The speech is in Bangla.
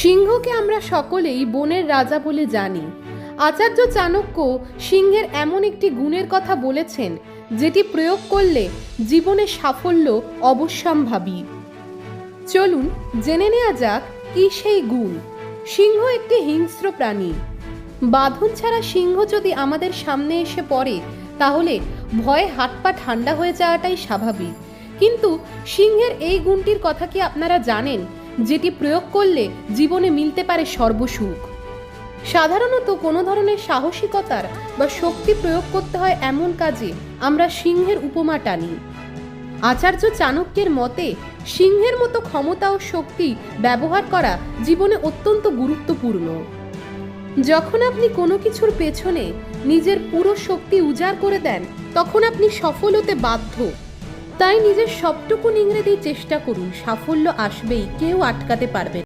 সিংহকে আমরা সকলেই বনের রাজা বলে জানি। আচার্য চাণক্য সিংহের এমন একটি গুণের কথা বলেছেন, যেটি প্রয়োগ করলে জীবনে সাফল্য অবশ্যম্ভাবী। চলুন জেনে নেওয়া যাক কি সেই গুণ। সিংহ একটি হিংস্র প্রাণী। বাঁধন ছাড়া সিংহ যদি আমাদের সামনে এসে পড়ে, তাহলে ভয়ে হাত পা ঠান্ডা হয়ে যাওয়াটাই স্বাভাবিক। কিন্তু সিংহের এই গুণটির কথা কি আপনারা জানেন? যেটি প্রয়োগ করলে জীবনে মিলতে পারে সর্বসুখ। সাধারণত কোনো ধরনের সাহসিকতার বা শক্তি প্রয়োগ করতে হয় এমন কাজে আমরা সিংহের উপমা টানি। আচার্য চাণক্যের মতে, সিংহের মতো ক্ষমতা ও শক্তি ব্যবহার করা জীবনে অত্যন্ত গুরুত্বপূর্ণ। যখন আপনি কোনো কিছুর পেছনে নিজের পুরো শক্তি উজাড় করে দেন, তখন আপনি সফল হতে বাধ্য। তাই নিজের সবটুকু ইংরেজি চেষ্টা করুন সাফল্য আসবেই কেউ আটকাতে পারবে।